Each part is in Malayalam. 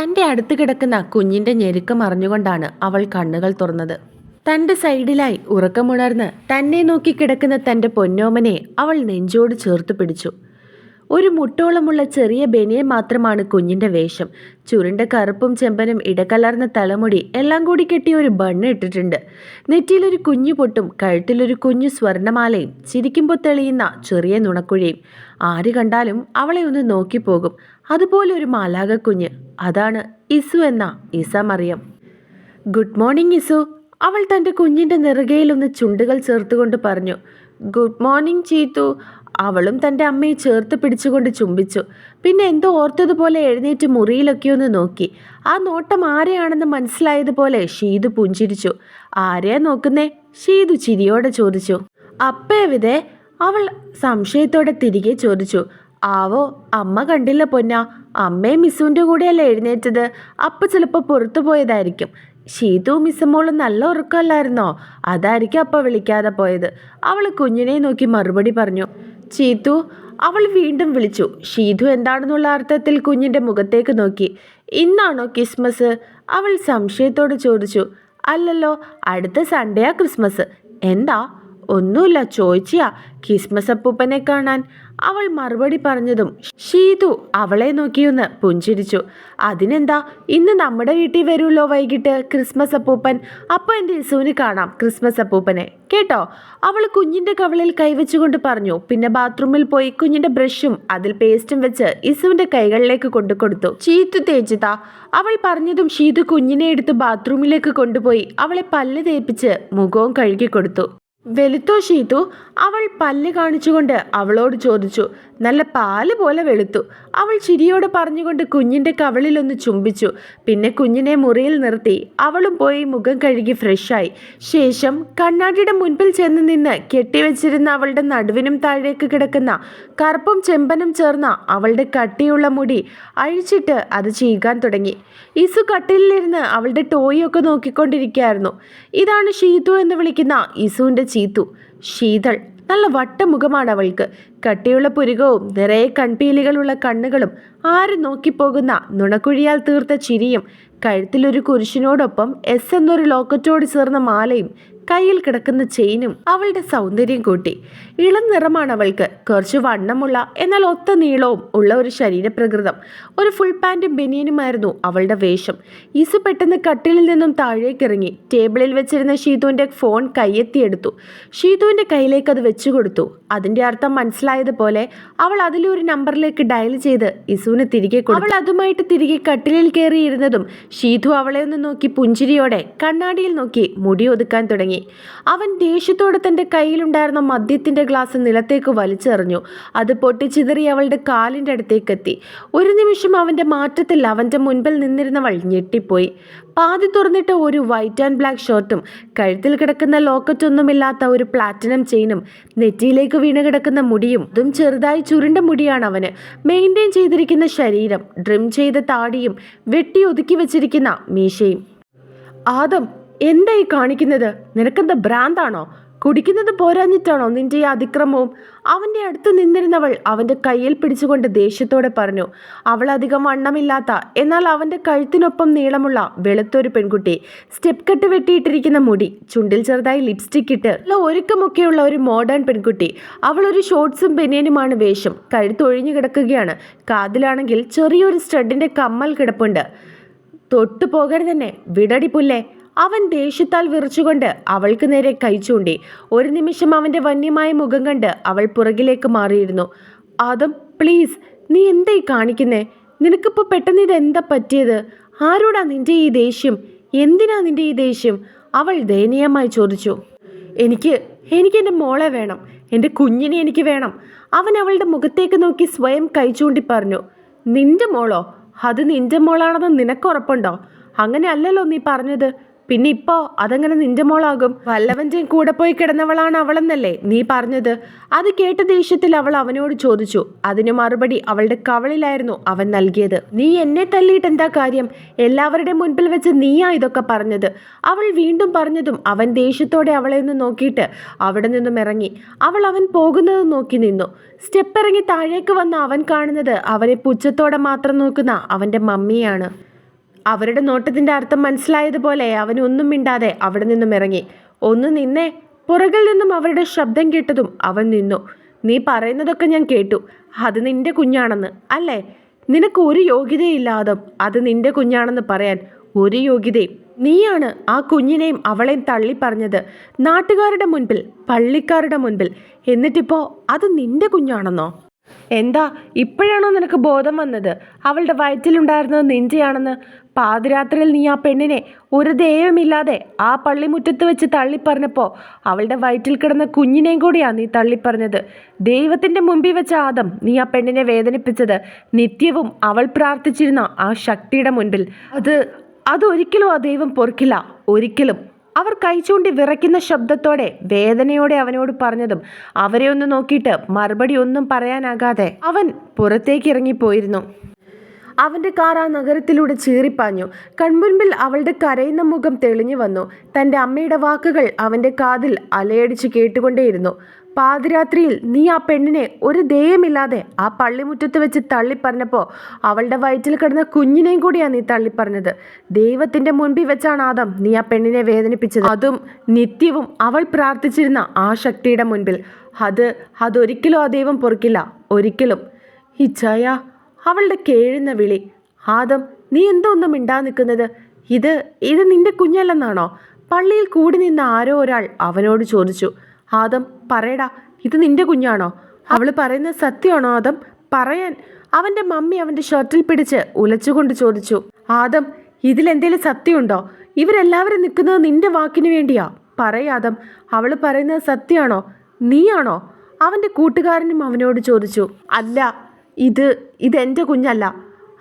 തന്റെ അടുത്ത് കിടക്കുന്ന കുഞ്ഞിന്റെ ഞെരുക്കം അറിഞ്ഞുകൊണ്ടാണ് അവൾ കണ്ണുകൾ തുറന്നത്. തന്റെ സൈഡിലായി ഉറക്കമുണർന്ന് തന്നെ നോക്കി കിടക്കുന്ന തന്റെ പൊന്നോമനെ അവൾ നെഞ്ചോട് ചേർത്ത് പിടിച്ചു. ഒരു മുട്ടോളമുള്ള ചെറിയ ബനിയൻ മാത്രമാണ് കുഞ്ഞിന്റെ വേഷം. ചുരുണ്ട കറുപ്പും ചെമ്പനും ഇടകലർന്ന തലമുടി എല്ലാം കൂടി കെട്ടിയ ഒരു ബണ്ണ് ഇട്ടിട്ടുണ്ട്. നെറ്റിയിലൊരു കുഞ്ഞു പൊട്ടും കഴുത്തിലൊരു കുഞ്ഞു സ്വർണമാലയും ചിരിക്കുമ്പോൾ തെളിയുന്ന ചെറിയ നുണക്കുഴിയും. ആര് കണ്ടാലും അവളെ ഒന്ന് നോക്കിപ്പോകും. അതുപോലെ ഒരു മാലാക കുഞ്ഞ് അതാണ് ഇസു എന്ന Isa Mariyam. Good morning Isu. അവൾ തന്റെ കുഞ്ഞിന്റെ നെറുകയിൽ ഒന്ന് ചുണ്ടുകൾ ചേർത്തുകൊണ്ട് പറഞ്ഞു. Good morning Cheethu. അവളും തന്റെ അമ്മയെ ചേർത്ത് പിടിച്ചുകൊണ്ട് ചുംബിച്ചു. പിന്നെ എന്തോ ഓർത്തതുപോലെ എഴുന്നേറ്റ് മുറിയിലൊക്കെ ഒന്ന് നോക്കി. ആ നോട്ടം ആരെയാണെന്ന് മനസ്സിലായതുപോലെ ഷീതു പുഞ്ചിരിച്ചു. ആരെയാ നോക്കുന്നേ? ഷീതു ചിരിയോടെ ചോദിച്ചു. അപ്പേവിതേ അവൾ സംശയത്തോടെ തിരികെ ചോദിച്ചു. ആവോ അമ്മ കണ്ടില്ല പൊന്ന. അമ്മയും മിസ്സുവിന്റെ കൂടെയല്ലേ എഴുന്നേറ്റത്. അപ്പം ചിലപ്പോൾ പുറത്തു പോയതായിരിക്കും. ഷീതു മിസ്സമ്മോളും നല്ല ഉറക്കമല്ലായിരുന്നോ? അതായിരിക്കും അപ്പ വിളിക്കാതെ പോയത്. അവൾ കുഞ്ഞിനെ നോക്കി മറുപടി പറഞ്ഞു. ചീത്തു അവൾ വീണ്ടും വിളിച്ചു. ഷീതു എന്താണെന്നുള്ള അർത്ഥത്തിൽ കുഞ്ഞിന്റെ മുഖത്തേക്ക് നോക്കി. ഇന്നാണോ ക്രിസ്മസ്? അവൾ സംശയത്തോട് ചോദിച്ചു. അല്ലല്ലോ അടുത്ത സൺഡേയാ ക്രിസ്മസ്. എന്താ? ഒന്നുമില്ല ചോദിച്ചിയാ ക്രിസ്മസ് അപ്പൂപ്പനെ കാണാൻ. അവൾ മറുപടി പറഞ്ഞതും ഷീതു അവളെ നോക്കിയൊന്ന് പുഞ്ചിരിച്ചു. അതിനെന്താ ഇന്ന് നമ്മുടെ വീട്ടിൽ വരുമല്ലോ വൈകിട്ട് ക്രിസ്മസ് അപ്പൂപ്പൻ. അപ്പോൾ എന്റെ ഇസുവിന് കാണാം ക്രിസ്മസ് അപ്പൂപ്പനെ. കേട്ടോ? അവൾ കുഞ്ഞിന്റെ കവളിൽ കൈവച്ചുകൊണ്ട് പറഞ്ഞു. പിന്നെ ബാത്റൂമിൽ പോയി കുഞ്ഞിന്റെ ബ്രഷും അതിൽ പേസ്റ്റും വെച്ച് ഇസുവിന്റെ കൈകളിലേക്ക് കൊണ്ടു കൊടുത്തു ചീത്തു തേജിത അവൾ പറഞ്ഞതും ഷീതു കുഞ്ഞിനെ എടുത്ത് ബാത്റൂമിലേക്ക് കൊണ്ടുപോയി അവളെ പല്ല് തേപ്പിച്ച് മുഖവും കഴുകി കൊടുത്തു വെളുത്തോ ഷീതു അവൾ പല്ല് കാണിച്ചുകൊണ്ട് അവളോട് ചോദിച്ചു നല്ല പാൽ പോലെ വെളുത്തു. അവൾ ചിരിയോട് പറഞ്ഞുകൊണ്ട് കുഞ്ഞിന്റെ കവളിലൊന്ന് ചുംബിച്ചു. പിന്നെ കുഞ്ഞിനെ മുറിയിൽ നിർത്തി. അവളും പോയി മുഖം കഴുകി ഫ്രഷായി ശേഷം കണ്ണാടിയുടെ മുൻപിൽ ചെന്ന് നിന്ന് കെട്ടിവെച്ചിരുന്ന അവളുടെ നടുവിനും താഴേക്ക് കിടക്കുന്ന കറുപ്പും ചെമ്പനും ചേർന്ന അവളുടെ കട്ടിയുള്ള മുടി അഴിച്ചിട്ട് അത് ചീകാൻ തുടങ്ങി. ഇസു കട്ടിലിരുന്ന് അവളുടെ ടോയൊക്കെ നോക്കിക്കൊണ്ടിരിക്കുകയായിരുന്നു. ഇതാണ് ഷീതു എന്ന് വിളിക്കുന്ന ഇസുവിന്റെ ചീത്തു. ശീതൾ. നല്ല വട്ടമുഖമാണ് അവൾക്ക്. കട്ടിയുള്ള പുരുകവും നിറയെ കൺപീലികളുള്ള കണ്ണുകളും ആരും നോക്കിപ്പോകുന്ന നുണക്കുഴിയാൽ തീർത്ത ചിരിയും കഴുത്തിലൊരു കുരിശിനോടൊപ്പം എസ് എന്നൊരു ലോക്കറ്റോട് ചേർന്ന മാലയും കയ്യിൽ കിടക്കുന്ന ചെയിനും അവളുടെ സൗന്ദര്യം കൂട്ടി. ഇളം നിറമാണ് അവൾക്ക്. കുറച്ച് വണ്ണമുള്ള എന്നാൽ ഒത്ത നീളവും ഉള്ള ഒരു ശരീരപ്രകൃതം. ഒരു ഫുൾ പാന്റും ബനിയനുമായിരുന്നു അവളുടെ വേഷം. ഈസു പെട്ടെന്ന് കട്ടിലിൽ നിന്നും താഴേക്കിറങ്ങി ടേബിളിൽ വെച്ചിരുന്ന ഷീതുവിന്റെ ഫോൺ കയ്യെത്തിയെടുത്തു ഷീതുവിന്റെ കയ്യിലേക്ക് അത് വെച്ചു കൊടുത്തു. അതിന്റെ അർത്ഥം മനസ്സിലായതുപോലെ അവൾ അതിലെ ഒരു നമ്പറിലേക്ക് ഡയൽ ചെയ്ത് ഇസുവിനെ തിരികെ കൊടുത്തു. അവൾ അതുമായിട്ട് തിരികെ കട്ടിലിൽ കയറിയിരുന്നതും ഷീതു അവളെ ഒന്ന് നോക്കി പുഞ്ചിരിയോടെ കണ്ണാടിയിൽ നോക്കി മുടി ഒതുക്കാൻ തുടങ്ങി. അവൻ ദേഷ്യത്തോടെ തന്റെ കയ്യിലുണ്ടായിരുന്ന മദ്യത്തിന്റെ ഗ്ലാസ് നിലത്തേക്ക് വലിച്ചെറിഞ്ഞു. അത് പൊട്ടിച്ചിതറി അവളുടെ കാലിന്റെ അടുത്തേക്കെത്തി. ഒരു നിമിഷം അവന്റെ മാറ്റത്തിൽ അവന്റെ മുൻപിൽ നിന്നിരുന്നവൾ ഞെട്ടിപ്പോയി. പാതി തുറന്നിട്ട ഒരു വൈറ്റ് ആൻഡ് ബ്ലാക്ക് ഷർട്ടും കഴുത്തിൽ കിടക്കുന്ന ലോക്കറ്റ് ലോക്കറ്റൊന്നുമില്ലാത്ത ഒരു പ്ലാറ്റിനം ചെയിനും നെറ്റിയിലേക്ക് വീണ് കിടക്കുന്ന മുടിയും അതും ചെറുതായി ചുരുണ്ട മുടിയാണ് അവന്. മെയിന്റെയിൻ ചെയ്തിരിക്കുന്ന ശരീരം ഡ്രിം ചെയ്ത താടിയും വെട്ടി ഒതുക്കി വെച്ചിരിക്കുന്ന മീശയും. ആദം എന്തായി കാണിക്കുന്നത്? നിനക്കെന്താ ഭ്രാന്താണോ? കുടിക്കുന്നത് പോരാഞ്ഞിട്ടാണോ നിന്റെ ഈ അതിക്രമവും? അവന്റെ അടുത്ത് നിന്നിരുന്നവൾ അവന്റെ കയ്യിൽ പിടിച്ചുകൊണ്ട് ദേഷ്യത്തോടെ പറഞ്ഞു അവൾ അധികം വണ്ണമില്ലാത്ത എന്നാൽ അവന്റെ കഴുത്തിനൊപ്പം നീളമുള്ള വെളുത്തൊരു പെൺകുട്ടി സ്റ്റെപ്പ് കട്ട് വെട്ടിയിട്ടിരിക്കുന്ന മുടി ചുണ്ടിൽ ചെറുതായി ലിപ്സ്റ്റിക് ഇട്ട് ഒരുക്കമൊക്കെയുള്ള ഒരു മോഡേൺ പെൺകുട്ടി. അവൾ ഒരു ഷോർട്സും ബനിയനുമാണ് വേഷം കഴുത്തൊഴിഞ്ഞു കിടക്കുകയാണ്. കാതിലാണെങ്കിൽ ചെറിയൊരു സ്റ്റഡിന്റെ കമ്മൽ കിടപ്പുണ്ട്. തൊട്ടു പോകരുതെന്നെ വിടടി പുല്ലേ? അവൻ ദേഷ്യത്താൽ വിറച്ചുകൊണ്ട് അവൾക്ക് നേരെ കൈ ചൂണ്ടി. ഒരു നിമിഷം അവന്റെ വന്യമായ മുഖം കണ്ട് അവൾ പുറകിലേക്ക് മാറിയിരുന്നു. ആദം പ്ലീസ് നീ എന്തായി കാണിക്കുന്നേ? നിനക്കിപ്പോൾ പെട്ടെന്ന് ഇത് എന്താ പറ്റിയത്? ആരോടാ നിന്റെ ഈ ദേഷ്യം? എന്തിനാ നിന്റെ ഈ ദേഷ്യം? അവൾ ദയനീയമായി ചോദിച്ചു. എനിക്ക് എനിക്ക് എന്റെ മോളെ വേണം. എന്റെ കുഞ്ഞിനെ എനിക്ക് വേണം. അവൻ അവളുടെ മുഖത്തേക്ക് നോക്കി സ്വയം കൈ ചൂണ്ടി പറഞ്ഞു. നിന്റെ മോളോ? അത് നിന്റെ മോളാണെന്ന് നിനക്ക് ഉറപ്പുണ്ടോ? അങ്ങനെ അല്ലല്ലോ നീ പറഞ്ഞത്. പിന്നെ ഇപ്പോ അതെങ്ങനെ നിന്റെ മോളാകും. വല്ലവന്റെയും കൂടെ പോയി കിടന്നവളാണ് അവളെന്നല്ലേ നീ പറഞ്ഞത്? അത് കേട്ട ദേഷ്യത്തിൽ അവൾ അവനോട് ചോദിച്ചു. അതിനു മറുപടി അവളുടെ കവളിലായിരുന്നു അവൻ നൽകിയത്. നീ എന്നെ തല്ലിയിട്ട് എന്താ കാര്യം? എല്ലാവരുടെ മുൻപിൽ വെച്ച് നീയാ ഇതൊക്കെ പറഞ്ഞത്. അവൾ വീണ്ടും പറഞ്ഞതും അവൻ ദേഷ്യത്തോടെ അവളെ ഒന്ന് നോക്കിയിട്ട് അവിടെ നിന്നും ഇറങ്ങി. അവൾ അവൻ പോകുന്നത് നോക്കി നിന്നു. സ്റ്റെപ്പ് ഇറങ്ങി താഴേക്ക് വന്ന അവൻ കാണുന്നത് അവനെ പുച്ഛത്തോടെ മാത്രം നോക്കുന്ന അവന്റെ മമ്മിയാണ്. അവരുടെ നോട്ടത്തിന്റെ അർത്ഥം മനസ്സിലായതുപോലെ അവനൊന്നും മിണ്ടാതെ അവിടെ നിന്നും ഇറങ്ങി. ഒന്ന് നിന്നേ. പുറകിൽ നിന്നും അവരുടെ ശബ്ദം കേട്ടതും അവൻ നിന്നു. നീ പറയുന്നതൊക്കെ ഞാൻ കേട്ടു. അത് നിന്റെ കുഞ്ഞാണെന്ന്. അല്ലേ? നിനക്ക് ഒരു യോഗ്യതയില്ലാതെ അത് നിന്റെ കുഞ്ഞാണെന്ന് പറയാൻ ഒരു യോഗ്യതയും നീയാണ് ആ കുഞ്ഞിനെയും അവളെയും തള്ളി പറഞ്ഞത് നാട്ടുകാരുടെ മുൻപിൽ പള്ളിക്കാരുടെ മുൻപിൽ. എന്നിട്ടിപ്പോൾ അത് നിന്റെ കുഞ്ഞാണെന്നോ? എന്താ ഇപ്പോഴാണോ നിനക്ക് ബോധം വന്നത്? അവളുടെ വയറ്റിലുണ്ടായിരുന്നത് നിഞ്ചയാണെന്ന് പാതിരാത്രിയിൽ നീ ആ പെണ്ണിനെ ഒരു ദൈവമില്ലാതെ ആ പള്ളിമുറ്റത്ത് വെച്ച് തള്ളിപ്പറഞ്ഞപ്പോൾ അവളുടെ വയറ്റിൽ കിടന്ന കുഞ്ഞിനെയും കൂടിയാണ് നീ തള്ളിപ്പറഞ്ഞത്. ദൈവത്തിന്റെ മുമ്പിൽ വെച്ച ആദം നീ ആ പെണ്ണിനെ വേദനിപ്പിച്ചത്. നിത്യവും അവൾ പ്രാർത്ഥിച്ചിരുന്ന ആ ശക്തിയുടെ മുൻപിൽ. അത് അതൊരിക്കലും ആ ദൈവം പൊറുക്കില്ല. ഒരിക്കലും. അവർ കൈചൂണ്ടി വിറയ്ക്കുന്ന ശബ്ദത്തോടെ വേദനയോടെ അവനോട് പറഞ്ഞതും അവരെ ഒന്ന് നോക്കിയിട്ട് മറുപടി ഒന്നും പറയാനാകാതെ അവൻ പുറത്തേക്ക് ഇറങ്ങിപ്പോയിരുന്നു. അവന്റെ കാർ ആ നഗരത്തിലൂടെ ചീറിപ്പാഞ്ഞു. കൺമുൻപിൽ അവളുടെ കരയുന്ന മുഖം തെളിഞ്ഞു വന്നു. തന്റെ അമ്മയുടെ വാക്കുകൾ അവന്റെ കാതിൽ അലയടിച്ച് കേട്ടുകൊണ്ടേയിരുന്നു. പാതിരാത്രിയിൽ നീ ആ പെണ്ണിനെ ഒരു ദയമില്ലാതെ ആ പള്ളിമുറ്റത്ത് വെച്ച് തള്ളിപ്പറഞ്ഞപ്പോൾ അവളുടെ വയറ്റിൽ കിടന്ന കുഞ്ഞിനെയും കൂടിയാണ് നീ തള്ളിപ്പറഞ്ഞത്. ദൈവത്തിന്റെ മുൻപിൽ വെച്ചാണ് ആദം നീ ആ പെണ്ണിനെ വേദനിപ്പിച്ചത്. അതും നിത്യവും അവൾ പ്രാർത്ഥിച്ചിരുന്ന ആ ശക്തിയുടെ മുൻപിൽ. അത് അതൊരിക്കലും ആ ദൈവം പൊറുക്കില്ല. ഒരിക്കലും. ഇച്ഛായ അവളുടെ കേഴുന്ന വിളി. ആദം നീ എന്തോ ഒന്നും മിണ്ടാ നിൽക്കുന്നത്? ഇത് ഇത് നിന്റെ കുഞ്ഞല്ലെന്നാണോ? പള്ളിയിൽ കൂടി നിന്ന ആരോ ഒരാൾ അവനോട് ചോദിച്ചു. ആദം പറയടാ ഇത് നിന്റെ കുഞ്ഞാണോ? അവൾ പറയുന്നത് സത്യമാണോ ആദം? പറയാൻ. അവന്റെ മമ്മി അവന്റെ ഷർട്ടിൽ പിടിച്ച് ഉലച്ചുകൊണ്ട് ചോദിച്ചു. ആദം ഇതിലെന്തേലും സത്യമുണ്ടോ? ഇവരെല്ലാവരും നിൽക്കുന്നത് നിന്റെ വാക്കിന് വേണ്ടിയാ. പറയാദം അവൾ പറയുന്നത് സത്യമാണോ? നീയാണോ? അവന്റെ കൂട്ടുകാരനും അവനോട് ചോദിച്ചു. അല്ല ഇത് ഇതെന്റെ കുഞ്ഞല്ല.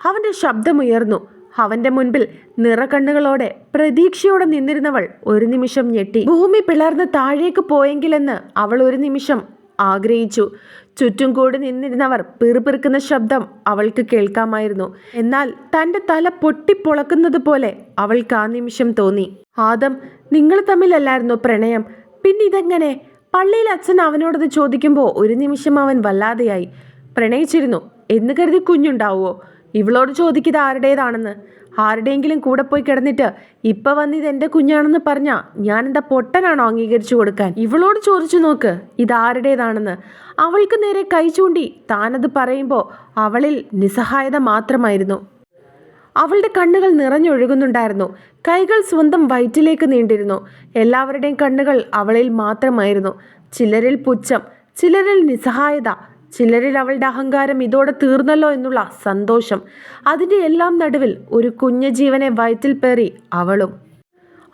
അവന്റെ ശബ്ദമുയർന്നു. അവന്റെ മുൻപിൽ നിറകണ്ണുകളോടെ പ്രതീക്ഷയോടെ നിന്നിരുന്നവൾ ഒരു നിമിഷം ഞെട്ടി. ഭൂമി പിളർന്ന് താഴേക്ക് പോയെങ്കിലെന്ന് അവൾ ഒരു നിമിഷം ആഗ്രഹിച്ചു. ചുറ്റും കൂടി നിന്നിരുന്നവർ പിറുപിറുക്കുന്ന ശബ്ദം അവൾക്ക് കേൾക്കാമായിരുന്നു. എന്നാൽ തന്റെ തല പൊട്ടിപ്പൊളക്കുന്നത് പോലെ അവൾക്ക് ആ നിമിഷം തോന്നി. ആദം നിങ്ങൾ തമ്മിലല്ലായിരുന്നു പ്രണയം? പിന്നെ ഇതെങ്ങനെ? പള്ളിയിൽ അച്ഛൻ അവനോടത് ചോദിക്കുമ്പോൾ ഒരു നിമിഷം അവൻ വല്ലാതെയായി. പ്രണയിച്ചിരുന്നു. എന്ന് കരുതി കുഞ്ഞുണ്ടാവുമോ ഇവളോട് ചോദിക്കുന്നത് ആരുടേതാണെന്ന്. ആരുടെയെങ്കിലും കൂടെ പോയി കിടന്നിട്ട് ഇപ്പം വന്ന് ഇത് എന്റെ കുഞ്ഞാണെന്ന് പറഞ്ഞാൽ ഞാൻ എന്താ പൊട്ടനാണോ അംഗീകരിച്ചു കൊടുക്കാൻ? ഇവളോട് ചോദിച്ചു നോക്ക് ഇത് ആരുടേതാണെന്ന്. അവൾക്ക് നേരെ കൈ ചൂണ്ടി താനത് പറയുമ്പോൾ അവളിൽ നിസ്സഹായത മാത്രമായിരുന്നു. അവളുടെ കണ്ണുകൾ നിറഞ്ഞൊഴുകുന്നുണ്ടായിരുന്നു. കൈകൾ സ്വന്തം വയറ്റിലേക്ക് നീണ്ടിരുന്നു. എല്ലാവരുടെയും കണ്ണുകൾ അവളിൽ മാത്രമായിരുന്നു. ചിലരിൽ പുച്ഛം ചിലരിൽ നിസ്സഹായത ചിലരിൽ അവളുടെ അഹങ്കാരം ഇതോടെ തീർന്നല്ലോ എന്നുള്ള സന്തോഷം. അതിന്റെ എല്ലാം നടുവിൽ ഒരു കുഞ്ഞു ജീവനെ വയറ്റിൽ പേറി അവളും.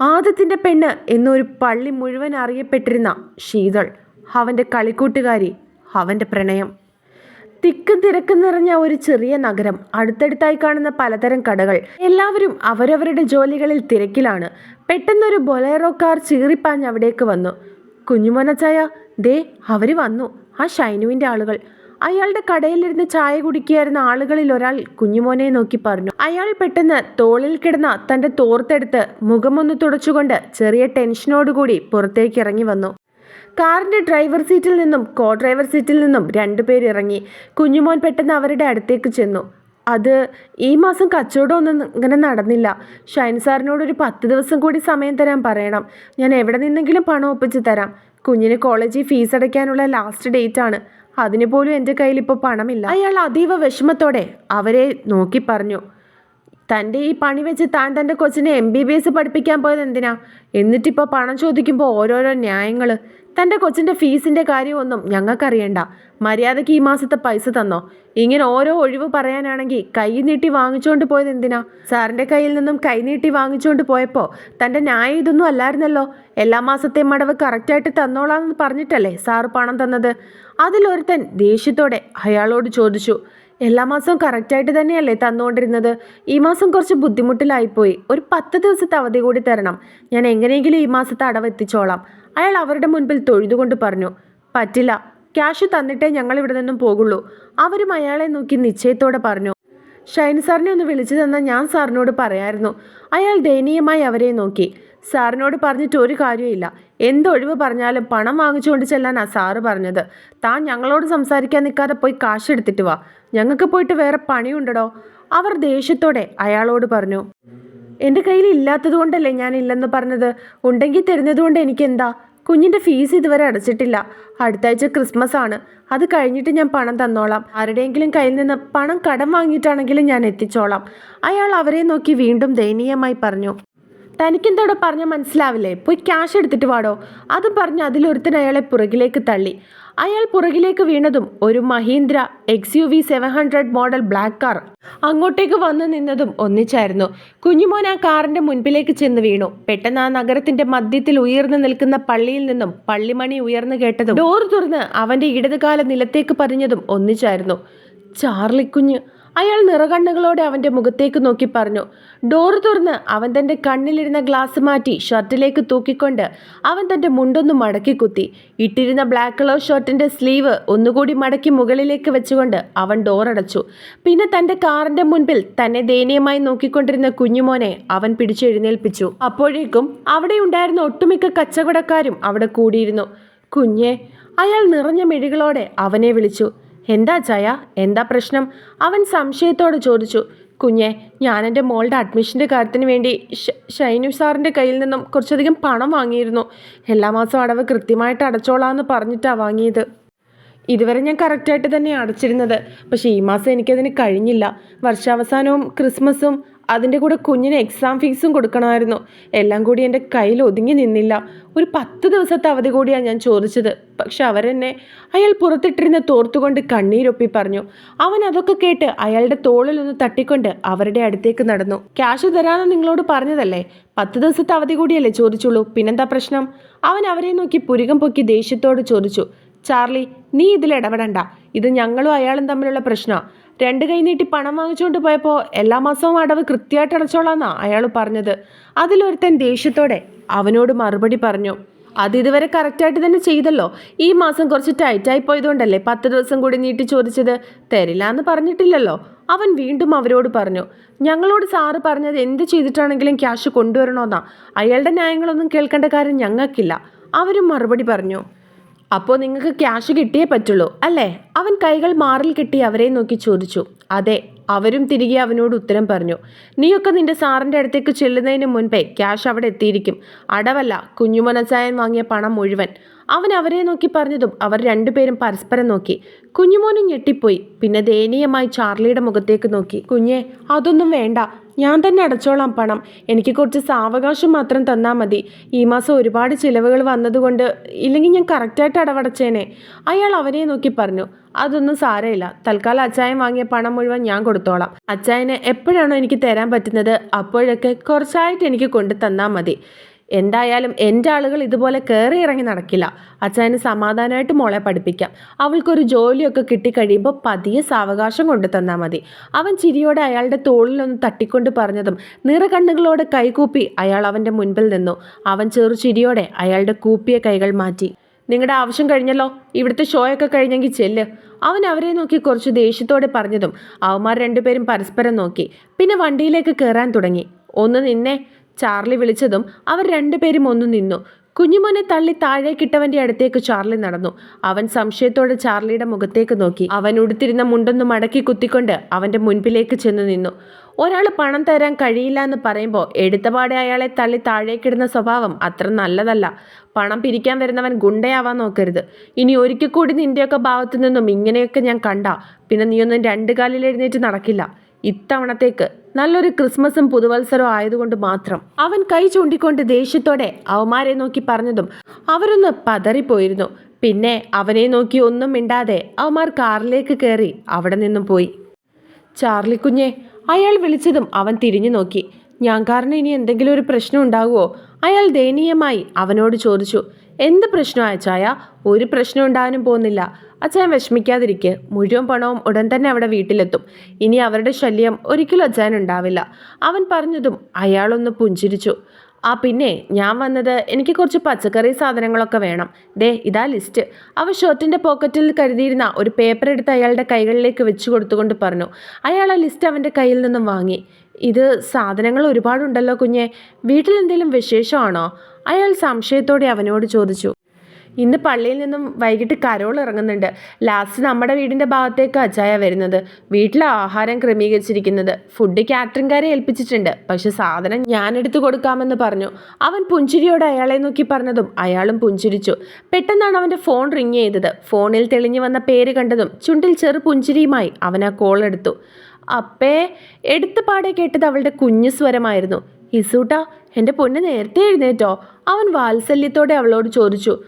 ആദത്തിന്റെ പെണ്ണ് എന്നൊരു പള്ളി മുഴുവൻ അറിയപ്പെട്ടിരുന്ന ശീതൾ അവന്റെ കളിക്കൂട്ടുകാരി അവന്റെ പ്രണയം. തിക്കും തിരക്കും നിറഞ്ഞ ഒരു ചെറിയ നഗരം അടുത്തടുത്തായി കാണുന്ന പലതരം കടകൾ. എല്ലാവരും അവരവരുടെ ജോലികളിൽ തിരക്കിലാണ്. പെട്ടെന്നൊരു ബൊലേറോ കാർ ചീറിപ്പാഞ്ഞ് അവിടേക്ക് വന്നു. കുഞ്ഞുമോനച്ചായ ദേ അവർ വന്നു. ആ ഷൈനുവിന്റെ ആളുകൾ. അയാളുടെ കടയിലിരുന്ന് ചായ കുടിക്കുകയായിരുന്ന ആളുകളിൽ ഒരാൾ കുഞ്ഞുമോനെ നോക്കി പറഞ്ഞു. അയാൾ പെട്ടെന്ന് തോളിൽ കിടന്ന തന്റെ തോർത്തെടുത്ത് മുഖമൊന്ന് തുടച്ചുകൊണ്ട് ചെറിയ ടെൻഷനോടുകൂടി പുറത്തേക്ക് ഇറങ്ങി വന്നു. കാറിന്റെ ഡ്രൈവർ സീറ്റിൽ നിന്നും കോ ഡ്രൈവർ സീറ്റിൽ നിന്നും രണ്ടുപേർ ഇറങ്ങി. കുഞ്ഞുമോൻ പെട്ടെന്ന് അവരുടെ അടുത്തേക്ക് ചെന്നു. അത് ഈ മാസം കച്ചവടമൊന്നും ഇങ്ങനെ നടന്നില്ല. ഷൈൻ സാറിനോട് ഒരു പത്ത് ദിവസം കൂടി സമയം തരാൻ പറയണം. ഞാൻ എവിടെ നിന്നെങ്കിലും പണം ഒപ്പിച്ച് തരാം. കുഞ്ഞിന് കോളേജിൽ ഫീസ് അടയ്ക്കാനുള്ള ലാസ്റ്റ് ഡേറ്റ് ആണ്. അതിന് പോലും എന്റെ കയ്യിൽ ഇപ്പോൾ പണമില്ല. അയാൾ അതീവ വിഷമത്തോടെ അവരെ നോക്കി പറഞ്ഞു. തന്റെ ഈ പണി വെച്ച് താൻ തന്റെ കൊച്ചിനെ എം ബി ബി എസ് പഠിപ്പിക്കാൻ പോയത് എന്തിനാ? എന്നിട്ടിപ്പോൾ പണം ചോദിക്കുമ്പോൾ ഓരോരോ ന്യായങ്ങൾ തന്റെ കൊച്ചിന്റെ ഫീസിന്റെ കാര്യമൊന്നും ഞങ്ങൾക്കറിയണ്ട. മര്യാദയ്ക്ക് ഈ മാസത്തെ പൈസ തന്നോ? ഇങ്ങനെ ഓരോ ഒഴിവ് പറയാനാണെങ്കിൽ കൈ നീട്ടി വാങ്ങിച്ചുകൊണ്ട് പോയത് എന്തിനാ? സാറിന്റെ കയ്യിൽ നിന്നും കൈ നീട്ടി വാങ്ങിച്ചുകൊണ്ട് പോയപ്പോൾ തന്റെ ന്യായം ഇതൊന്നും അല്ലായിരുന്നല്ലോ? എല്ലാ മാസത്തെയും മടവ് കറക്റ്റായിട്ട് തന്നോളാമെന്ന് പറഞ്ഞിട്ടല്ലേ സാറ് പണം തന്നത്? അതിലൊരുത്തൻ ദേഷ്യത്തോടെ അയാളോട് ചോദിച്ചു. എല്ലാ മാസവും കറക്റ്റായിട്ട് തന്നെയല്ലേ തന്നുകൊണ്ടിരുന്നത്? ഈ മാസം കുറച്ച് ബുദ്ധിമുട്ടിലായിപ്പോയി. ഒരു പത്ത് ദിവസത്തെ അവധി കൂടി തരണം. ഞാൻ എങ്ങനെയെങ്കിലും ഈ മാസത്തെ അടവ് എത്തിച്ചോളാം. അയാൾ അവരുടെ മുൻപിൽ തൊഴുതുകൊണ്ട് പറഞ്ഞു പറ്റില്ല. ക്യാഷ് തന്നിട്ടേ ഞങ്ങൾ ഇവിടെ നിന്നും പോകുള്ളൂ. അവരും അയാളെ നോക്കി നിശ്ചയത്തോടെ പറഞ്ഞു ഷൈൻ സാറിനെ ഒന്ന് വിളിച്ചു തന്ന ഞാൻ സാറിനോട് പറയായിരുന്നു. അയാൾ ദയനീയമായി അവരെ നോക്കി. സാറിനോട് പറഞ്ഞിട്ട് ഒരു കാര്യമില്ല എന്തൊഴിവ് പറഞ്ഞാലും പണം വാങ്ങിച്ചുകൊണ്ട് ചെല്ലാനാ സാറ് പറഞ്ഞത്. താൻ ഞങ്ങളോട് സംസാരിക്കാൻ നിൽക്കാതെ പോയി കാശ് എടുത്തിട്ട് വാ. ഞങ്ങൾക്ക് പോയിട്ട് വേറെ പണിയുണ്ടടോ. അവർ ദേഷ്യത്തോടെ അയാളോട് പറഞ്ഞു എന്റെ കയ്യിൽ ഇല്ലാത്തത് കൊണ്ടല്ലേ ഞാൻ ഇല്ലെന്ന് പറഞ്ഞത്? ഉണ്ടെങ്കിൽ തരുന്നതുകൊണ്ട് എനിക്കെന്താ? കുഞ്ഞിന്റെ ഫീസ് ഇതുവരെ അടച്ചിട്ടില്ല. അടുത്ത ആഴ്ച ക്രിസ്മസ് ആണ്. അത് കഴിഞ്ഞിട്ട് ഞാൻ പണം തന്നോളാം. ആരുടെയെങ്കിലും കയ്യിൽ നിന്ന് പണം കടം വാങ്ങിയിട്ടാണെങ്കിലും ഞാൻ എത്തിച്ചോളാം. അയാൾ അവരെ നോക്കി വീണ്ടും ദയനീയമായി പറഞ്ഞു. തനിക്കെന്തോടെ പറഞ്ഞാൽ മനസ്സിലാവില്ലേ? പോയി ക്യാഷ് എടുത്തിട്ട് വാടോ. അതും പറഞ്ഞ് അതിലൊരുത്തൻ അയാളെ പുറകിലേക്ക് തള്ളി. അയാൾ പുറകിലേക്ക് വീണതും ഒരു Mahindra X U V seven hundred model black car അങ്ങോട്ടേക്ക് വന്നു നിന്നതും ഒന്നിച്ചായിരുന്നു. കുഞ്ഞുമോൻ ആ കാറിന്റെ മുൻപിലേക്ക് ചെന്ന് വീണു. പെട്ടെന്ന് ആ നഗരത്തിന്റെ മധ്യത്തിൽ ഉയർന്നു നിൽക്കുന്ന പള്ളിയിൽ നിന്നും പള്ളിമണി ഉയർന്നു കേട്ടതും ഡോർ തുറന്ന് അവന്റെ ഇടതുകാല നിലത്തേക്ക് പതിഞ്ഞതും ഒന്നിച്ചായിരുന്നു. ചാർലിക്കുഞ്ഞ് അയാൾ നിറകണ്ണുകളോടെ അവന്റെ മുഖത്തേക്ക് നോക്കി പറഞ്ഞു. ഡോറ് തുറന്ന് അവൻ തന്റെ കണ്ണിലിരുന്ന ഗ്ലാസ് മാറ്റി ഷർട്ടിലേക്ക് തൂക്കിക്കൊണ്ട് അവൻ തന്റെ മുണ്ടൊന്ന് മടക്കി കുത്തി. ഇട്ടിരുന്ന ബ്ലാക്ക് കളർ ഷർട്ടിന്റെ സ്ലീവ് ഒന്നുകൂടി മടക്കി മുകളിലേക്ക് വെച്ചുകൊണ്ട് അവൻ ഡോർ അടച്ചു. പിന്നെ തന്റെ കാറിന്റെ മുൻപിൽ തന്നെ ദയനീയമായി നോക്കിക്കൊണ്ടിരുന്ന കുഞ്ഞുമോനെ അവൻ പിടിച്ചെഴുന്നേൽപ്പിച്ചു. അപ്പോഴേക്കും അവിടെ ഉണ്ടായിരുന്ന ഒട്ടുമിക്ക കച്ചവടക്കാരും അവിടെ കൂടിയിരുന്നു. കുഞ്ഞെ അയാൾ നിറഞ്ഞ മിഴികളോടെ അവനെ വിളിച്ചു. എന്താ ചായ? എന്താ പ്രശ്നം? അവൻ സംശയത്തോടെ ചോദിച്ചു. കുഞ്ഞെ ഞാൻ എന്റെ മോളുടെ അഡ്മിഷന്റെ കാര്യത്തിന് വേണ്ടി ഷൈനു സാറിന്റെ കയ്യിൽ നിന്നും കുറച്ചധികം പണം വാങ്ങിയിരുന്നു. എല്ലാ മാസവും അടവ് കൃത്യമായിട്ട് അടച്ചോളാം എന്ന് പറഞ്ഞിട്ടാണ് വാങ്ങിയത്. ഇതുവരെ ഞാൻ കറക്റ്റായിട്ട് തന്നെ അടച്ചിരുന്നത്. പക്ഷേ ഈ മാസം എനിക്കതിന് കഴിഞ്ഞില്ല. വർഷാവസാനവും ക്രിസ്മസും അതിന്റെ കൂടെ കുഞ്ഞിന് എക്സാം ഫീസും കൊടുക്കണമായിരുന്നു. എല്ലാം കൂടി എന്റെ കയ്യിൽ ഒതുങ്ങി നിന്നില്ല. ഒരു പത്ത് ദിവസത്തെ അവധി കൂടിയാണ് ഞാൻ ചോദിച്ചത്. പക്ഷെ അവരെന്നെ അയാൾ പുറത്തിട്ടിരുന്ന തോർത്തുകൊണ്ട് കണ്ണീരൊപ്പി പറഞ്ഞു. അവൻ അതൊക്കെ കേട്ട് അയാളുടെ തോളിൽ ഒന്ന് തട്ടിക്കൊണ്ട് അവരുടെ അടുത്തേക്ക് നടന്നു. ക്യാഷ് തരാമെന്ന് നിങ്ങളോട് പറഞ്ഞതല്ലേ? പത്ത് ദിവസത്തെ അവധി കൂടിയല്ലേ ചോദിച്ചുള്ളൂ. പിന്നെന്താ പ്രശ്നം? അവൻ അവരെ നോക്കി പുരികം പൊക്കി ദേഷ്യത്തോട് ചോദിച്ചു. ചാർലി നീ ഇതിൽ ഇടപെടണ്ട. ഇത് ഞങ്ങളും അയാളും തമ്മിലുള്ള പ്രശ്നമാണ് രണ്ട് കൈ നീട്ടി പണം വാങ്ങിച്ചുകൊണ്ട് പോയപ്പോൾ എല്ലാ മാസവും അടവ് കൃത്യമായിട്ട് അടച്ചോളാന്നാ അയാൾ പറഞ്ഞത്. അതിലൊരുത്തൻ ദേഷ്യത്തോടെ അവനോട് മറുപടി പറഞ്ഞു. അത് ഇതുവരെ കറക്റ്റായിട്ട് തന്നെ ചെയ്തല്ലോ. ഈ മാസം കുറച്ച് ടൈറ്റായി പോയതുകൊണ്ടല്ലേ പത്ത് ദിവസം കൂടി നീട്ടി ചോദിച്ചത്? തരില്ല എന്ന് പറഞ്ഞിട്ടില്ലല്ലോ. അവൻ വീണ്ടും അവരോട് പറഞ്ഞു. ഞങ്ങളോട് സാറ് പറഞ്ഞത് എന്ത് ചെയ്തിട്ടാണെങ്കിലും ക്യാഷ് കൊണ്ടുവരണമെന്നാ അയാളുടെ ന്യായങ്ങളൊന്നും കേൾക്കേണ്ട കാര്യം ഞങ്ങൾക്കില്ല. അവരും മറുപടി പറഞ്ഞു. അപ്പോൾ നിങ്ങൾക്ക് ക്യാഷ് കിട്ടിയേ പറ്റുള്ളൂ അല്ലേ? അവൻ കൈകൾ മാറിൽ കെട്ടി അവരെ നോക്കി ചോദിച്ചു. അതെ അവരും തിരികെ അവനോട് ഉത്തരം പറഞ്ഞു. നീയൊക്കെ നിന്റെ സാറിന്റെ അടുത്തേക്ക് ചെല്ലുന്നതിന് മുൻപേ ക്യാഷ് അവിടെ എത്തിയിരിക്കും. അടവല്ല കുഞ്ഞുമനച്ചായൻ വാങ്ങിയ പണം മുഴുവൻ. അവൻ അവരെ നോക്കി പറഞ്ഞതും അവർ രണ്ടുപേരും പരസ്പരം നോക്കി. കുഞ്ഞുമോനും ഞെട്ടിപ്പോയി. പിന്നെ ദയനീയമായി ചാർലിയുടെ മുഖത്തേക്ക് നോക്കി. കുഞ്ഞെ അതൊന്നും വേണ്ട. ഞാൻ തന്നെ അടച്ചോളാം പണം. എനിക്ക് കുറച്ച് സാവകാശം മാത്രം തന്നാൽ മതി. ഈ മാസം ഒരുപാട് ചിലവുകൾ വന്നതുകൊണ്ട് ഇല്ലെങ്കിൽ ഞാൻ കറക്റ്റായിട്ട് അടവടച്ചേനെ. അയാൾ അവരെ നോക്കി പറഞ്ഞു. അതൊന്നും സാരമില്ല. തൽക്കാലം അച്ചായൻ വാങ്ങിയ പണം മുഴുവൻ ഞാൻ കൊടുത്തോളാം. അച്ചായന് എപ്പോഴാണോ എനിക്ക് തരാൻ പറ്റുന്നത് അപ്പോഴൊക്കെ കുറച്ചായിട്ട് എനിക്ക് കൊണ്ടു തന്നാൽ മതി. എന്തായാലും എന്റെ ആളുകൾ ഇതുപോലെ കയറി ഇറങ്ങി നടക്കില്ല. അച്ചായന് സമാധാനമായിട്ട് മോളെ പഠിപ്പിക്കാം. അവൾക്കൊരു ജോലിയൊക്കെ കിട്ടിക്കഴിയുമ്പോൾ പതിയെ സാവകാശം കൊണ്ടു തന്നാൽ മതി. അവൻ ചിരിയോടെ അയാളുടെ തോളിലൊന്ന് തട്ടിക്കൊണ്ട് പറഞ്ഞതും നിറകണ്ണുകളോടെ കൈകൂപ്പി അയാൾ അവന്റെ മുൻപിൽ നിന്നു. അവൻ ചെറു ചിരിയോടെ അയാളുടെ കൂപ്പിയ കൈകൾ മാറ്റി. നിങ്ങളുടെ ആവശ്യം കഴിഞ്ഞല്ലോ. ഇവിടുത്തെ ഷോയൊക്കെ കഴിഞ്ഞെങ്കിൽ ചെല്ല്. അവൻ അവരെ നോക്കി കുറച്ച് ദേഷ്യത്തോടെ പറഞ്ഞതും അവന്മാർ രണ്ടുപേരും പരസ്പരം നോക്കി. പിന്നെ വണ്ടിയിലേക്ക് കയറാൻ തുടങ്ങി. ഒന്ന് നിന്നെ ചാർലി വിളിച്ചതും അവർ രണ്ടുപേരും ഒന്ന് നിന്നു. കുഞ്ഞുമോനെ തള്ളി താഴേക്കിട്ടവന്റെ അടുത്തേക്ക് ചാർലി നടന്നു. അവൻ സംശയത്തോടെ ചാർലിയുടെ മുഖത്തേക്ക് നോക്കി. അവൻ ഉടുത്തിരുന്ന മുണ്ടൊന്ന് മടക്കി കുത്തിക്കൊണ്ട് അവന്റെ മുൻപിലേക്ക് ചെന്ന് നിന്നു. ഒരാൾ പണം തരാൻ കഴിയില്ല എന്ന് പറയുമ്പോൾ എടുത്തപാടെ അയാളെ തള്ളി താഴേക്കിടുന്ന സ്വഭാവം അത്ര നല്ലതല്ല. പണം പിരിക്കാൻ വരുന്നവൻ ഗുണ്ടയാവാൻ നോക്കരുത്. ഇനി ഒരിക്കൽ കൂടി നിന്റെയൊക്കെ ഭാഗത്തു നിന്നും ഇങ്ങനെയൊക്കെ ഞാൻ കണ്ട. പിന്നെ നീയൊന്നും രണ്ട് കാലിൽ എഴുന്നേറ്റ് നടക്കില്ല. ഇത്തവണത്തേക്ക് നല്ലൊരു ക്രിസ്മസും പുതുവത്സരവും ആയതുകൊണ്ട് മാത്രം അവൻ കൈ ചൂണ്ടിക്കൊണ്ട് ദേഷ്യത്തോടെ അവമാരെ നോക്കി പറഞ്ഞതും അവരൊന്ന് പതറിപ്പോയിരുന്നു. പിന്നെ അവനെ നോക്കി ഒന്നും മിണ്ടാതെ അവമാർ കാറിലേക്ക് കയറി അവിടെ നിന്നും പോയി. ചാർലി കുഞ്ഞെ അയാൾ വിളിച്ചതും അവൻ തിരിഞ്ഞു നോക്കി. ഞാൻ കാരണം ഇനി എന്തെങ്കിലും ഒരു പ്രശ്നം ഉണ്ടാകുമോ അയാൾ ദയനീയമായി അവനോട് ചോദിച്ചു. എന്ത് പ്രശ്നവും അച്ചായ ഒരു പ്രശ്നം ഉണ്ടാകാനും പോകുന്നില്ല. അച്ചായൻ വിഷമിക്കാതിരിക്കെ. മുഴുവൻ പണവും ഉടൻ തന്നെ അവിടെ വീട്ടിലെത്തും. ഇനി അവരുടെ ശല്യം ഒരിക്കലും അച്ചായൻ ഉണ്ടാവില്ല. അവൻ പറഞ്ഞതും അയാളൊന്ന് പുഞ്ചിരിച്ചു. ആ പിന്നെ ഞാൻ വന്നത് എനിക്ക് കുറച്ച് പച്ചക്കറി സാധനങ്ങളൊക്കെ വേണം. ദേ ഇതാ ലിസ്റ്റ്. അവ ഷർട്ടിന്റെ പോക്കറ്റിൽ കരുതിയിരുന്ന ഒരു പേപ്പർ എടുത്ത് അയാളുടെ കൈകളിലേക്ക് വെച്ചു കൊടുത്തുകൊണ്ട് പറഞ്ഞു. അയാൾ ആ ലിസ്റ്റ് അവന്റെ കയ്യിൽ നിന്നും വാങ്ങി. ഇത് സാധനങ്ങൾ ഒരുപാടുണ്ടല്ലോ കുഞ്ഞെ. വീട്ടിൽ എന്തെങ്കിലും വിശേഷമാണോ? അയാൾ സംശയത്തോടെ അവനോട് ചോദിച്ചു. ഇന്ന് പള്ളിയിൽ നിന്നും വൈകിട്ട് കരോൾ ഇറങ്ങുന്നുണ്ട്. ലാസ്റ്റ് നമ്മുടെ വീടിന്റെ ഭാഗത്തേക്ക് അച്ചായ വരുന്നത്. വീട്ടിലെ ആഹാരം ക്രമീകരിച്ചിരിക്കുന്നത്. ഫുഡ് കാറ്ററിംഗുകാരെ ഏൽപ്പിച്ചിട്ടുണ്ട്. പക്ഷെ സാധനം ഞാൻ എടുത്തു കൊടുക്കാമെന്ന് പറഞ്ഞു. അവൻ പുഞ്ചിരിയോട് അയാളെ നോക്കി പറഞ്ഞതും അയാളും പുഞ്ചിരിച്ചു. പെട്ടെന്നാണ് അവന്റെ ഫോൺ റിങ് ചെയ്തത്. ഫോണിൽ തെളിഞ്ഞു വന്ന പേര് കണ്ടതും ചുണ്ടിൽ ചെറു പുഞ്ചിരിയുമായി അവൻ ആ കോൾ എടുത്തു. അപ്പേ എടുത്ത് പാടെ കേട്ടത് അവളുടെ കുഞ്ഞു സ്വരമായിരുന്നു. ഇസൂട്ട എന്റെ പൊന്ന് നേരത്തെ എഴുന്നേറ്റോ. അവൻ വാത്സല്യത്തോടെ അവളോട് ചോദിച്ചു.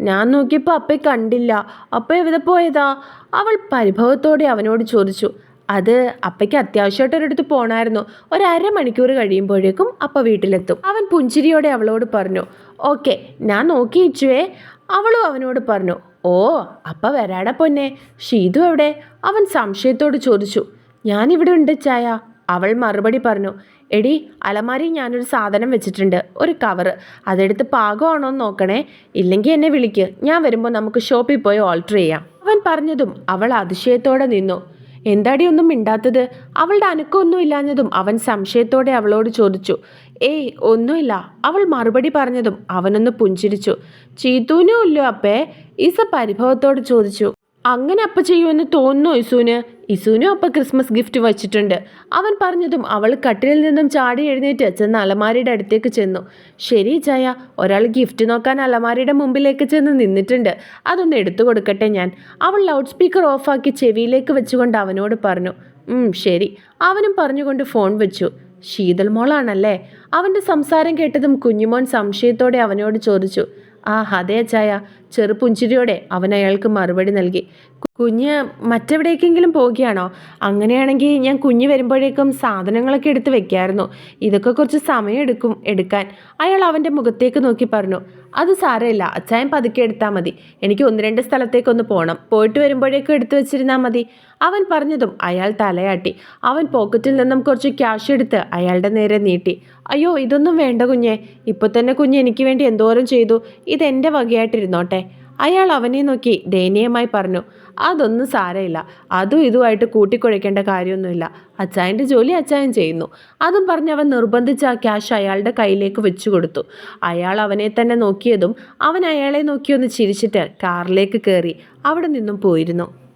ഞാൻ നോക്കിയപ്പോൾ അപ്പെ കണ്ടില്ല. അപ്പ എവിടെ പോയതാ? അവൾ പരിഭവത്തോടെ അവനോട് ചോദിച്ചു. അത് അപ്പയ്ക്ക് അത്യാവശ്യമായിട്ട് ഒരിടത്ത് പോണായിരുന്നു. ഒരു അരമണിക്കൂർ കഴിയുമ്പോഴേക്കും അപ്പ വീട്ടിലെത്തും. അവൻ പുഞ്ചിരിയോടെ അവളോട് പറഞ്ഞു. ഓക്കെ ഞാൻ നോക്കി ഇച്ചുവേ. അവളും അവനോട് പറഞ്ഞു. ഓ അപ്പ വരാടാ പൊന്നെ. ഷീതു എവിടെ? അവൻ സംശയത്തോട് ചോദിച്ചു. ഞാനിവിടെ ഉണ്ട് ചായ. അവൾ മറുപടി പറഞ്ഞു എടി അലമാരി ഞാനൊരു സാധനം വെച്ചിട്ടുണ്ട് ഒരു കവറ് അതെടുത്ത് പാകമാണോ എന്ന് നോക്കണേ. ഇല്ലെങ്കിൽ എന്നെ വിളിക്ക്. ഞാൻ വരുമ്പോൾ നമുക്ക് ഷോപ്പിൽ പോയി ഓൾട്ടർ ചെയ്യാം. അവൻ പറഞ്ഞതും അവൾ അതിശയത്തോടെ നിന്നു. എന്താടി ഒന്നും മിണ്ടാത്തത്? അവളുടെ അനക്കമൊന്നും ഇല്ലാഞ്ഞതും അവൻ സംശയത്തോടെ അവളോട് ചോദിച്ചു. ഏയ് ഒന്നുമില്ല. അവൾ മറുപടി പറഞ്ഞതും അവനൊന്ന് പുഞ്ചിരിച്ചു. ചീത്തൂനും ഇല്ലോ അപ്പേ? ഈസ പരിഭവത്തോട് ചോദിച്ചു. അങ്ങനെ അപ്പ ചെയ്യുമെന്ന് തോന്നുന്നു ഇസൂന്. ഇസൂനും അപ്പ ക്രിസ്മസ് ഗിഫ്റ്റ് വച്ചിട്ടുണ്ട്. അവൻ പറഞ്ഞതും അവൾ കട്ടിലിൽ നിന്നും ചാടി എഴുന്നേറ്റ് ചെന്ന് അലമാരിയുടെ അടുത്തേക്ക് ചെന്നു. ശരി ചായ ഒരാൾ ഗിഫ്റ്റ് നോക്കാൻ അലമാരിയുടെ മുമ്പിലേക്ക് ചെന്ന് നിന്നിട്ടുണ്ട്. അതൊന്ന് എടുത്തു കൊടുക്കട്ടെ ഞാൻ. അവൾ ലൗഡ് സ്പീക്കർ ഓഫാക്കി ചെവിയിലേക്ക് വെച്ചുകൊണ്ട് അവനോട് പറഞ്ഞു ശരി. അവനും പറഞ്ഞുകൊണ്ട് ഫോൺ വെച്ചു. ശീതൾ മോളാണല്ലേ? അവന്റെ സംസാരം കേട്ടതും കുഞ്ഞുമോൻ സംശയത്തോടെ അവനോട് ചോദിച്ചു ആ അതെ ചായ. ചെറുപുഞ്ചിരിയോടെ അവൻ അയാൾക്ക് മറുപടി നൽകി. കുഞ്ഞ് മറ്റെവിടേക്കെങ്കിലും പോവുകയാണോ? അങ്ങനെയാണെങ്കിൽ ഞാൻ കുഞ്ഞ് വരുമ്പോഴേക്കും സാധനങ്ങളൊക്കെ എടുത്ത് വെക്കായിരുന്നു. ഇതൊക്കെ കുറച്ച് സമയം എടുക്കും എടുക്കാൻ. അയാൾ അവന്റെ മുഖത്തേക്ക് നോക്കി പറഞ്ഞു അത് സാരമില്ല അച്ചായൻ പതുക്കെ എടുത്താൽ മതി. എനിക്ക് ഒന്ന് രണ്ട് സ്ഥലത്തേക്കൊന്ന് പോകണം പോയിട്ട് വരുമ്പോഴേക്കും എടുത്തു വെച്ചിരുന്നാൽ മതി. അവൻ പറഞ്ഞതും അയാൾ തലയാട്ടി. അവൻ പോക്കറ്റിൽ നിന്നും കുറച്ച് ക്യാഷ് എടുത്ത് അയാളുടെ നേരെ നീട്ടി. അയ്യോ ഇതൊന്നും വേണ്ട കുഞ്ഞെ. ഇപ്പോൾ തന്നെ കുഞ്ഞ് എനിക്ക് വേണ്ടി എന്തോരം ചെയ്തു. ഇതെന്റെ വകയായിട്ടിരുന്നോട്ടെ. അയാൾ അവനെ നോക്കി ദയനീയമായി പറഞ്ഞു അതൊന്നും സാരമില്ല. അതും ഇതുമായിട്ട് കൂട്ടിക്കുഴയ്ക്കേണ്ട കാര്യമൊന്നുമില്ല. അച്ചായന്റെ ജോലി അച്ചായൻ ചെയ്യുന്നു. അതും പറഞ്ഞ് അവൻ നിർബന്ധിച്ച് ആ ക്യാഷ് അയാളുടെ കയ്യിലേക്ക് വെച്ചു കൊടുത്തു. അയാൾ അവനെ തന്നെ നോക്കിയതും അവൻ അയാളെ നോക്കിയൊന്ന് ചിരിച്ചിട്ട് കാറിലേക്ക് കയറി അവിടെ നിന്നും പോയിരുന്നു.